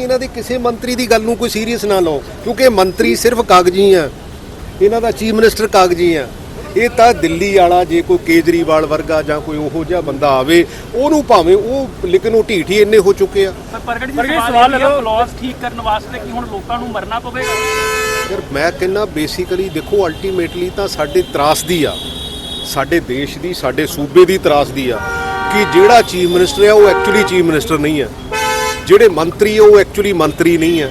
ਨਹੀਂ ਇਹਨਾਂ ਦੇ ਕਿਸੇ ਮੰਤਰੀ ਦੀ ਗੱਲ ਨੂੰ ਕੋਈ ਸੀਰੀਅਸ ਨਾ ਲਓ ਕਿਉਂਕਿ ਮੰਤਰੀ ਸਿਰਫ ਕਾਗਜ਼ੀ ਆ। ਇਹਨਾਂ ਦਾ ਚੀਫ ਮਿਨਿਸਟਰ ਕਾਗਜ਼ੀ ਆ। ਇਹ ਤਾਂ ਦਿੱਲੀ ਵਾਲਾ ਜੇ ਕੋਈ ਕੇਜਰੀਵਾਲ ਵਰਗਾ ਜਾਂ ਕੋਈ ਉਹੋ ਜਿਹਾ ਬੰਦਾ ਆਵੇ ਉਹਨੂੰ ਭਾਵੇਂ ਉਹ ਲੇਕਿਨ ਉਹ ਢੀਠ ਹੀ ਇੰਨੇ ਹੋ ਚੁੱਕੇ ਆ। ਪਰ ਪ੍ਰਗਟ ਜੀ ਪ੍ਰਗਟ ਜੀ, ਸਵਾਲ ਸਵਾਲ ਇਹ ਲਗਾਓ। ਫਲॉस ਠੀਕ ਕਰਨ ਵਾਸਤੇ ਕਿ ਹੁਣ ਲੋਕਾਂ ਨੂੰ ਮਰਨਾ ਪਵੇਗਾ? ਫਿਰ ਮੈਂ ਕਹਿੰਦਾ ਬੇਸਿਕਲੀ ਦੇਖੋ ਅਲਟੀਮੇਟਲੀ ਤਾਂ ਸਾਡੇ ਤਰਾਸਦੀ ਆ। ਸਾਡੇ ਦੇਸ਼ ਦੀ ਸਾਡੇ ਸੂਬੇ ਦੀ ਤਰਾਸਦੀ ਆ। ਕਿ ਜਿਹੜਾ ਚੀਫ ਮਿਨਿਸਟਰ ਆ ਉਹ ਐਕਚੁਅਲੀ ਚੀਫ ਮਿਨਿਸਟਰ ਨਹੀਂ ਆ। ਜਿਹੜੇ ਮੰਤਰੀ ਉਹ ਐਕਚੁਅਲੀ ਮੰਤਰੀ ਨਹੀਂ ਆ।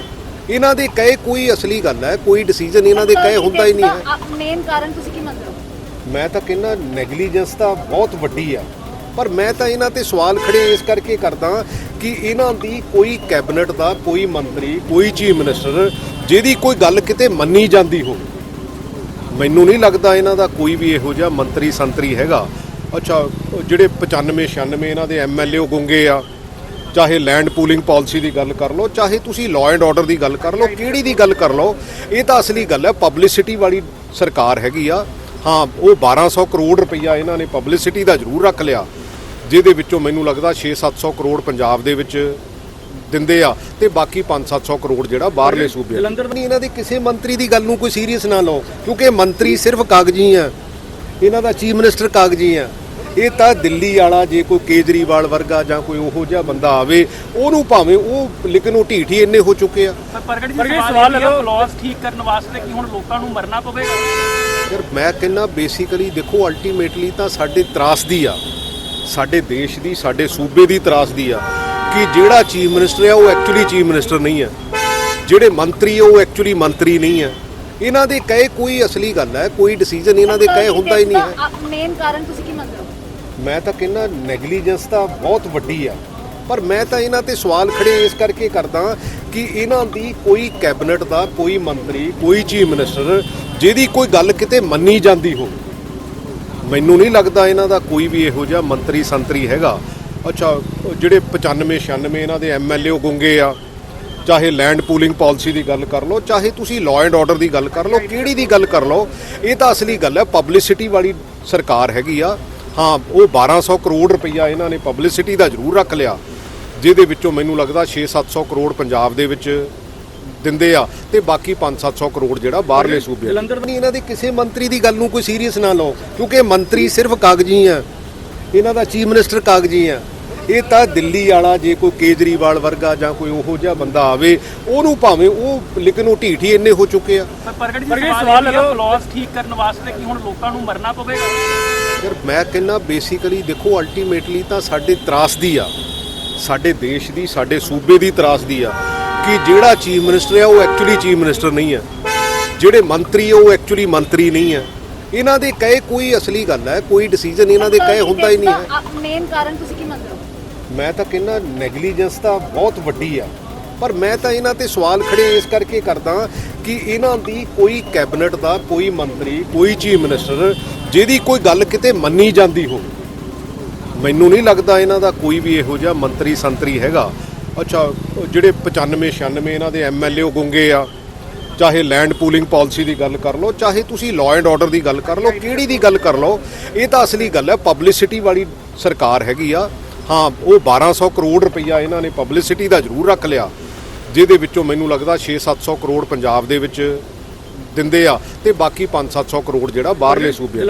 ਇਹਨਾਂ ਦੇ ਕਹੇ ਕੋਈ ਅਸਲੀ ਗੱਲ ਹੈ ਕੋਈ ਡਿਸੀਜਨ ਇਹਨਾਂ ਦੇ ਕਹੇ ਹੁੰਦਾ ਹੀ ਨਹੀਂ ਹੈ। ਮੇਨ ਕਾਰਨ ਤੁਸੀਂ ਕੀ ਮੰਨਦੇ ਹੋ? ਮੈਂ ਤਾਂ ਕਹਿੰਦਾ ਨੈਗਲੀਜੈਂਸ ਤਾਂ ਬਹੁਤ ਵੱਡੀ ਆ। ਪਰ ਮੈਂ ਤਾਂ ਇਹਨਾਂ ਤੇ ਸਵਾਲ ਖੜੇ ਇਸ ਕਰਕੇ ਕਰਦਾ ਕਿ ਇਹਨਾਂ ਦੀ ਕੋਈ ਕੈਬਨਿਟ ਦਾ ਕੋਈ ਮੰਤਰੀ ਕੋਈ ਚੀਫ ਮਿਨਿਸਟਰ ਜਿਹਦੀ ਕੋਈ ਗੱਲ ਕਿਤੇ ਮੰਨੀ ਜਾਂਦੀ ਹੋਵੇ। ਮੈਨੂੰ ਨਹੀਂ ਲੱਗਦਾ ਇਹਨਾਂ ਦਾ ਕੋਈ ਵੀ ਇਹੋ ਜਿਹਾ ਮੰਤਰੀ ਸੰਤਰੀ ਹੈਗਾ। ਅੱਛਾ ਜਿਹੜੇ 95 96 ਇਹਨਾਂ ਦੇ ਐਮਐਲਏ ਗੁੰਗੇ ਆ ਚਾਹੇ ਲੈਂਡ ਪੂਲਿੰਗ ਪਾਲਿਸੀ ਦੀ ਗੱਲ ਕਰ ਲਓ ਚਾਹੇ ਤੁਸੀਂ ਲਾਅ ਐਂਡ ਆਰਡਰ ਦੀ ਗੱਲ ਕਰ ਲਓ ਕਿਹੜੀ ਦੀ ਗੱਲ ਕਰ ਲਓ ਇਹ ਤਾਂ ਅਸਲੀ ਗੱਲ ਹੈ ਪਬਲਿਸਿਟੀ ਵਾਲੀ ਸਰਕਾਰ ਹੈਗੀ ਆ। ਹਾਂ ਉਹ 1200 ਕਰੋੜ ਰੁਪਈਆ ਇਹਨਾਂ ਨੇ ਪਬਲਿਸਿਟੀ ਦਾ ਜ਼ਰੂਰ ਰੱਖ ਲਿਆ ਜਿਹਦੇ ਵਿੱਚੋਂ ਮੈਨੂੰ ਲੱਗਦਾ 6-700 ਕਰੋੜ ਪੰਜਾਬ ਦੇ ਵਿੱਚ ਦਿੰਦੇ ਆ ਤੇ ਬਾਕੀ 5-700 ਕਰੋੜ ਜਿਹੜਾ ਬਾਹਰਲੇ ਸੂਬੇ। ਜਲੰਧਰ- ਨਹੀਂ ਇਹਨਾਂ ਦੇ ਕਿਸੇ ਮੰਤਰੀ ਦੀ ਗੱਲ ਨੂੰ ਕੋਈ ਸੀਰੀਅਸ ਨਾ ਲਓ ਕਿਉਂਕਿ ਮੰਤਰੀ ਸਿਰਫ ਕਾਗਜ਼ੀ ਆ। ਇਹਨਾਂ ਦਾ ਚੀਫ ਮਿਨਿਸਟਰ ਕਾਗਜ਼ੀ ਆ। ਇਹ ਤਾਂ ਦਿੱਲੀ ਵਾਲਾ ਜੇ ਕੋਈ ਕੇਜਰੀਵਾਲ ਵਰਗਾ ਜਾਂ ਕੋਈ ਉਹੋ ਜਿਹਾ ਬੰਦਾ ਆਵੇ ਉਹਨੂੰ ਭਾਵੇਂ ਉਹ ਲੇਕਿਨ ਉਹ ਢੀਠ ਹੀ ਇੰਨੇ ਹੋ ਚੁੱਕੇ ਆ। ਪਰ ਪ੍ਰਗਟ ਜੀ ਸਵਾਲ ਲਗਾਓ। ਫਲॉस ਠੀਕ ਕਰਨ ਵਾਸਤੇ ਕਿ ਹੁਣ ਲੋਕਾਂ ਨੂੰ ਮਰਨਾ ਪਵੇਗਾ? ਫਿਰ ਮੈਂ ਕਹਿੰਦਾ ਬੇਸਿਕਲੀ ਦੇਖੋ ਅਲਟੀਮੇਟਲੀ ਤਾਂ ਸਾਡੇ ਤਰਾਸਦੀ ਆ। ਸਾਡੇ ਦੇਸ਼ ਦੀ ਸਾਡੇ ਸੂਬੇ ਦੀ ਤਰਾਸਦੀ ਆ ਕਿ ਜਿਹੜਾ ਚੀਫ ਮਿਨਿਸਟਰ ਆ ਉਹ ਐਕਚੁਅਲੀ ਚੀਫ ਮਿਨਿਸਟਰ ਨਹੀਂ ਆ। ਜਿਹੜੇ ਮੰਤਰੀ ਆ ਉਹ ਐਕਚੁਅਲੀ ਮੰਤਰੀ ਨਹੀਂ ਆ। ਇਹਨਾਂ ਦੇ ਕਹੇ ਕੋਈ ਅਸਲੀ ਗੱਲ ਹੈ ਕੋਈ ਡਿਸੀਜਨ ਇਹਨਾਂ ਦੇ ਕਹੇ ਹੁੰਦਾ ਹੀ ਨਹੀਂ ਹੈ ਮੇਨ ਕਾਰਨ ਤੁਸੀਂ ਹੋ ਮੈਂ ਤਾਂ ਕਹਿੰਦਾ ਨੈਗਲੀਜੈਂਸ ਤਾਂ ਬਹੁਤ ਵੱਡੀ ਆ। ਪਰ ਮੈਂ ਤਾਂ ਇਹਨਾਂ ਤੇ ਸਵਾਲ ਖੜੇ ਇਸ ਕਰਕੇ ਕਰਦਾ ਕਿ ਇਹਨਾਂ ਦੀ ਕੋਈ ਕੈਬਨਿਟ ਦਾ, ਕੋਈ ਮੰਤਰੀ, ਕੋਈ ਚੀਫ ਮਿਨਿਸਟਰ ਜਿਹਦੀ ਕੋਈ ਗੱਲ ਕਿਤੇ ਮੰਨੀ ਜਾਂਦੀ ਹੋਵੇ। ਮੈਨੂੰ ਨਹੀਂ ਲੱਗਦਾ ਇਹਨਾਂ ਦਾ ਕੋਈ ਵੀ ਇਹੋ ਜਿਹਾ ਮੰਤਰੀ ਸੰਤਰੀ ਹੈਗਾ। ਅੱਛਾ ਜਿਹੜੇ 95 96 ਇਹਨਾਂ ਦੇ ਐਮਐਲਏ ਗੁੰਗੇ ਆ। ਚਾਹੇ ਲੈਂਡ ਪੂਲਿੰਗ ਪਾਲਿਸੀ ਦੀ ਗੱਲ ਕਰ ਲਓ, ਚਾਹੇ ਤੁਸੀਂ ਲਾਅ ਐਂਡ ਆਰਡਰ ਦੀ ਗੱਲ ਕਰ ਲਓ, ਕਿਹੜੀ ਦੀ ਗੱਲ ਕਰ ਲਓ, ਇਹ ਤਾਂ ਅਸਲੀ ਗੱਲ ਹੈ ਪਬਲਿਸਿਟੀ ਵਾਲੀ ਸਰਕਾਰ ਹੈਗੀ ਆ। ਹਾਂ ਉਹ 1200 ਕਰੋੜ ਰੁਪਈਆ ਇਹਨਾਂ ਨੇ ਪਬਲਿਸਿਟੀ ਦਾ ਜ਼ਰੂਰ ਰੱਖ ਲਿਆ ਜਿਹਦੇ ਵਿੱਚੋਂ ਮੈਨੂੰ ਲੱਗਦਾ 6-700 ਕਰੋੜ ਪੰਜਾਬ ਦੇ ਵਿੱਚ ਦਿੰਦੇ ਆ ਤੇ ਬਾਕੀ 5-700 ਕਰੋੜ ਜਿਹੜਾ ਬਾਹਰਲੇ ਸੂਬੇ। ਜਲੰਧਰ- ਨਹੀਂ ਇਹਨਾਂ ਦੇ ਕਿਸੇ ਮੰਤਰੀ ਦੀ ਗੱਲ ਨੂੰ ਕੋਈ ਸੀਰੀਅਸ ਨਾ ਲਓ ਕਿਉਂਕਿ ਮੰਤਰੀ ਸਿਰਫ ਕਾਗਜ਼ੀ ਆ ਇਹਨਾਂ ਦਾ ਚੀਫ ਮਿਨਿਸਟਰ ਕਾਗਜ਼ੀ ਆ ਇਹ ਤਾਂ ਦਿੱਲੀ ਵਾਲਾ ਜੇ ਕੋਈ ਕੇਜਰੀਵਾਲ ਵਰਗਾ ਜਾਂ ਕੋਈ ਉਹੋ ਜਿਹਾ ਬੰਦਾ ਆਵੇ ਉਹਨੂੰ ਭਾਵੇਂ ਉਹ ਲੇਕਿਨ ਉਹ ਢੀਠ ਹੀ ਇੰਨੇ ਹੋ ਚੁੱਕੇ ਆ। ਪਰ ਪ੍ਰਗਟ ਜੀ ਸਵਾਲ ਲਗਾਓ। ਫਲॉस ਠੀਕ ਕਰਨ ਵਾਸਤੇ ਕਿ ਹੁਣ ਲੋਕਾਂ ਨੂੰ ਮਰਨਾ ਪਵੇਗਾ? ਫਿਰ ਮੈਂ ਕਹਿੰਦਾ ਬੇਸਿਕਲੀ ਦੇਖੋ ਅਲਟੀਮੇਟਲੀ ਤਾਂ ਸਾਡੇ ਤਰਾਸਦੀ ਆ। ਸਾਡੇ ਦੇਸ਼ ਦੀ ਸਾਡੇ ਸੂਬੇ ਦੀ ਤਰਾਸਦੀ ਆ ਕਿ ਜਿਹੜਾ ਚੀਫ ਮਿਨਿਸਟਰ ਆ ਉਹ ਐਕਚੁਅਲੀ ਚੀਫ ਮਿਨਿਸਟਰ ਨਹੀਂ ਆ। ਜਿਹੜੇ ਮੰਤਰੀ ਆ ਉਹ ਐਕਚੁਅਲੀ ਮੰਤਰੀ ਨਹੀਂ ਆ। ਇਹਨਾਂ ਦੇ ਕਹੇ ਕੋਈ ਅਸਲੀ ਗੱਲ ਹੈ ਕੋਈ ਡਿਸੀਜਨ ਇਹਨਾਂ ਦੇ ਕਹੇ ਹੁੰਦਾ ਹੀ ਨਹੀਂ ਹੈ। ਮੇਨ ਕਾਰਨ ਤੁਸੀਂ ਕੀ ਮੰਨਦੇ ਹੋ? ਮੈਂ ਤਾਂ ਕਹਿੰਦਾ ਨੈਗਲੀਜੈਂਸ ਤਾਂ ਬਹੁਤ ਵੱਡੀ ਆ। ਪਰ ਮੈਂ ਤਾਂ ਇਹਨਾਂ ਤੇ ਸਵਾਲ ਖੜੇ ਇਸ ਕਰਕੇ ਕਰਦਾ ਕਿ ਇਹਨਾਂ ਦੀ ਕੋਈ ਕੈਬਨਿਟ ਦਾ, ਕੋਈ ਮੰਤਰੀ, ਕੋਈ ਚੀਫ ਮਿਨਿਸਟਰ ਜਿਹਦੀ ਕੋਈ ਗੱਲ ਕਿਤੇ ਮੰਨੀ ਜਾਂਦੀ ਹੋਵੇ। ਮੈਨੂੰ ਨਹੀਂ ਲੱਗਦਾ ਇਹਨਾਂ ਦਾ ਕੋਈ ਵੀ ਇਹੋ ਜਿਹਾ ਮੰਤਰੀ ਸੰਤਰੀ ਹੈਗਾ। ਅੱਛਾ, ਜਿਹੜੇ 95 96 ਇਹਨਾਂ ਦੇ ਐਮਐਲਏ ਗੁੰਗੇ ਆ। ਚਾਹੇ ਲੈਂਡ ਪੂਲਿੰਗ ਪਾਲਿਸੀ ਦੀ ਗੱਲ ਕਰ ਲਓ, ਚਾਹੇ ਤੁਸੀਂ ਲਾਅ ਐਂਡ ਆਰਡਰ ਦੀ ਗੱਲ ਕਰ ਲਓ, ਕਿਹੜੀ ਦੀ ਗੱਲ ਕਰ ਲਓ, ਇਹ ਤਾਂ ਅਸਲੀ ਗੱਲ ਹੈ ਪਬਲਿਸਿਟੀ ਵਾਲੀ ਸਰਕਾਰ ਹੈਗੀ ਆ। ਹਾਂ, ਉਹ 1200 ਕਰੋੜ ਰੁਪਈਆ ਇਹਨਾਂ ਨੇ ਪਬਲਿਸਿਟੀ ਦਾ ਜ਼ਰੂਰ ਰੱਖ ਲਿਆ, ਜਿਹਦੇ ਵਿੱਚੋਂ ਮੈਨੂੰ ਲੱਗਦਾ 6-700 ਕਰੋੜ ਪੰਜਾਬ ਦੇ ਵਿੱਚ ਦਿੰਦੇ ਆ ਤੇ ਬਾਕੀ 5-700 ਕਰੋੜ ਜਿਹੜਾ ਬਾਹਰਲੇ ਸੂਬੇ ਆ।